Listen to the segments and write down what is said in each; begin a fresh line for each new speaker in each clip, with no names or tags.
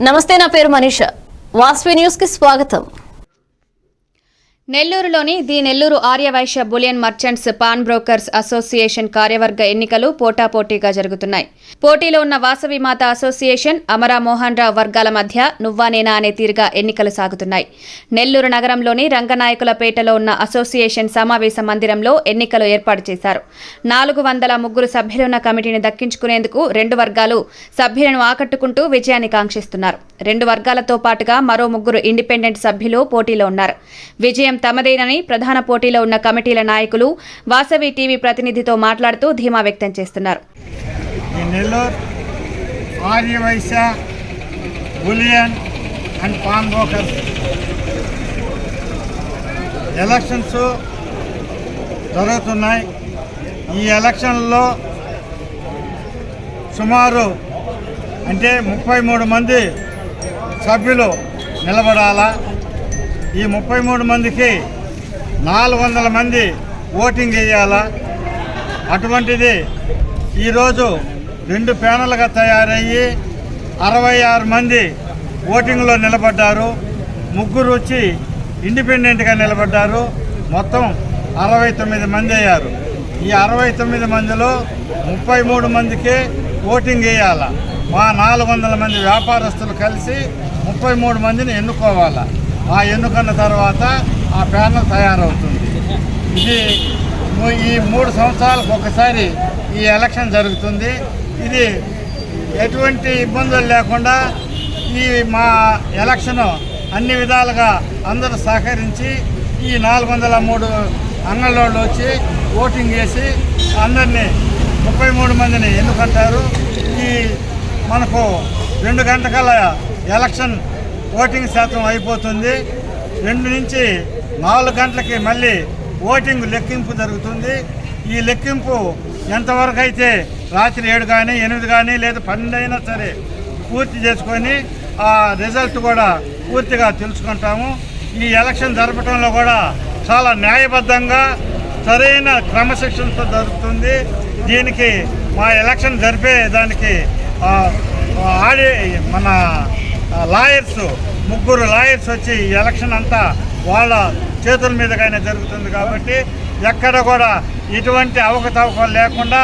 నమస్తే నా పేరు మనీష. వాస్వి న్యూస్కి స్వాగతం.
నెల్లూరులోని the Nellore Aryavysya bullion merchants pan brokers association కార్యవర్గ ఎన్నికలు పోటాపోటీగా జరుగుతున్నాయి. పోటీలో ఉన్న వాసవి మాత అసోసియేషన్ అమరా మోహన్ రావు వర్గాల మధ్య నువ్వానేనా అనే తీరుగా ఎన్నికలు సాగుతున్నాయి. నెల్లూరు నగరంలోని రంగనాయకులపేటలో ఉన్న అసోసియేషన్ సమావేశ మందిరంలో ఎన్నికలు ఏర్పాటు చేశారు. నాలుగు వందల ముగ్గురు సభ్యులున్న కమిటీని దక్కించుకునేందుకు రెండు వర్గాలు సభ్యులను ఆకట్టుకుంటూ విజయాన్ని కాంక్షిస్తున్నారు. రెండు వర్గాలతో పాటుగా మరో ముగ్గురు ఇండిపెండెంట్ సభ్యులు పోటీలో ఉన్నారు. విజయం తమదేనని ప్రధాన పోటీలో ఉన్న కమిటీల నాయకులు వాసవి టీవీ ప్రతినిధితో మాట్లాడుతూ ధీమా వ్యక్తం చేస్తున్నారు.
Aryavysya bullion and pan elections జరుగుతున్నాయి. ఈ ఎలక్షన్లో సుమారు అంటే ముప్పై మూడు మంది సభ్యులు నిలబడాలా? ఈ ముప్పై మూడు మందికి నాలుగు వందల మంది ఓటింగ్ వేయాలా? అటువంటిది ఈరోజు రెండు ప్యానల్గా తయారయ్యి అరవై ఆరు మంది ఓటింగ్లో నిలబడ్డారు. ముగ్గురు వచ్చి ఇండిపెండెంట్గా నిలబడ్డారు. మొత్తం అరవై తొమ్మిది మంది అయ్యారు. ఈ అరవై తొమ్మిది మందిలో ముప్పై మూడు మందికి ఓటింగ్ వేయాల? మా నాలుగు వందల మంది వ్యాపారస్తులు కలిసి ముప్పై మూడు మందిని ఎన్నుకోవాలా? ఆ ఎన్నుకన్న తర్వాత ఆ ప్యానల్ తయారవుతుంది. ఇది ఈ మూడు సంవత్సరాలకు ఒకసారి ఈ ఎలక్షన్ జరుగుతుంది. ఇది ఎటువంటి ఇబ్బందులు లేకుండా ఈ మా ఎలక్షన్ అన్ని విధాలుగా అందరూ సహకరించి ఈ నాలుగు వందల మూడు అంగళ్ళోళ్ళు వచ్చి ఓటింగ్ చేసి అందరినీ ముప్పై మూడు మందిని ఎన్నుకుంటారు. ఈ మనకు రెండు గంటకల ఎలక్షన్ ఓటింగ్ శాతం అయిపోతుంది. రెండు నుంచి నాలుగు గంటలకి మళ్ళీ ఓటింగ్ లెక్కింపు జరుగుతుంది. ఈ లెక్కింపు ఎంతవరకు అయితే రాత్రి ఏడు కానీ ఎనిమిది కానీ లేదా పన్నెండు అయినా సరే పూర్తి చేసుకొని ఆ రిజల్ట్ కూడా పూర్తిగా తెలుసుకుంటాము. ఈ ఎలక్షన్ జరపడంలో కూడా చాలా న్యాయబద్ధంగా సరైన క్రమశిక్షణతో జరుగుతుంది. దీనికి మా ఎలక్షన్ జరిపే దానికి ఆడే ఆడి మన లాయర్స్ ముగ్గురు లాయర్స్ వచ్చి ఎలక్షన్ అంతా వాళ్ళ చేతుల మీదకైనా జరుగుతుంది కాబట్టి ఎక్కడ కూడా ఎటువంటి అవకతవకలు లేకుండా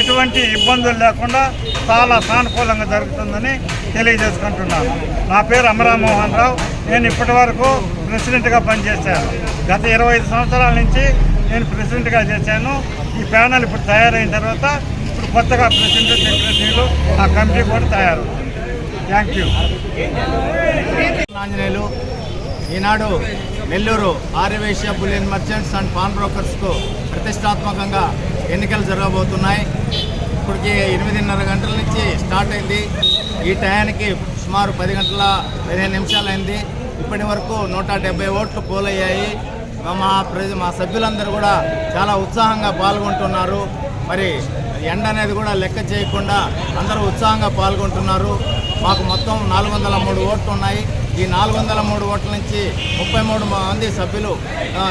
ఎటువంటి ఇబ్బందులు లేకుండా చాలా సానుకూలంగా జరుగుతుందని తెలియజేసుకుంటున్నాను. నా పేరు అమరామోహన్ రావు. నేను ఇప్పటి వరకు ప్రెసిడెంట్గా పనిచేశాను. గత ఇరవై ఐదు సంవత్సరాల నుంచి నేను ప్రెసిడెంట్గా చేశాను. ఈ ప్యానల్ ఇప్పుడు తయారైన తర్వాత ఇప్పుడు కొత్తగా ప్రెసిడెంట్ సెక్రటరీలు ఆ కమిటీ కూడా తయారవుతుంది thank you
Anjaneyulu Eenadu Nellore Aryavysya bullion merchants and pan బ్రోకర్స్కు ప్రతిష్టాత్మకంగా ఎన్నికలు జరగబోతున్నాయి. ఇప్పటికి ఎనిమిదిన్నర గంటల నుంచి స్టార్ట్ అయింది. ఈ టయానికి సుమారు పది గంటల పదిహేను నిమిషాలు అయింది. ఇప్పటి వరకు నూట డెబ్బై ఓట్లు పోలయ్యాయి. మా ప్రజ మా సభ్యులందరూ కూడా చాలా ఉత్సాహంగా పాల్గొంటున్నారు. మరి ఎండ అనేది కూడా లెక్క చేయకుండా అందరూ ఉత్సాహంగా పాల్గొంటున్నారు. మాకు మొత్తం నాలుగు వందల మూడు ఓట్లు ఉన్నాయి ఈ నాలుగు వందల మూడు ఓట్ల నుంచి ముప్పై మూడు మంది సభ్యులు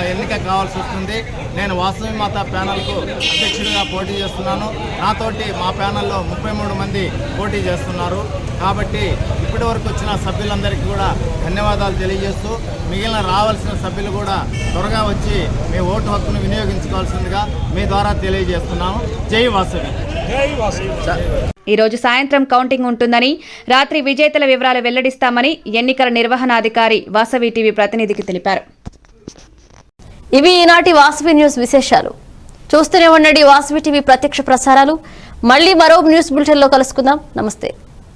ఎన్నిక కావాల్సి వస్తుంది. నేను వాసవి మాత ప్యానల్కు అధ్యక్షుడిగా పోటీ చేస్తున్నాను. నాతోటి మా ప్యానల్లో ముప్పై మూడు మంది పోటీ చేస్తున్నారు. కాబట్టి ఇప్పటి వరకు వచ్చిన సభ్యులందరికీ కూడా ధన్యవాదాలు తెలియజేస్తూ మిగిలిన రావాల్సిన సభ్యులు కూడా త్వరగా వచ్చి మీ ఓటు హక్కును వినియోగించుకోవాల్సిందిగా మీ ద్వారా తెలియజేస్తున్నాము. జై వాసవి.
ఈ రోజు సాయంత్రం కౌంటింగ్ ఉంటుందని రాత్రి విజేతల వివరాలు వెల్లడిస్తామని ఎన్నికల నిర్వహణాధికారి వాసవి టీవీ ప్రతినిధికి తెలిపారు.
ఇవి ఈనాటి వాసవి న్యూస్ విశేషాలు. చూస్తూనే ఉండండి వాసవి టీవీ ప్రత్యక్ష ప్రసారాలు. మళ్ళీ మరో న్యూస్ బులెటిన్లో కలుసుకుందాం. నమస్తే.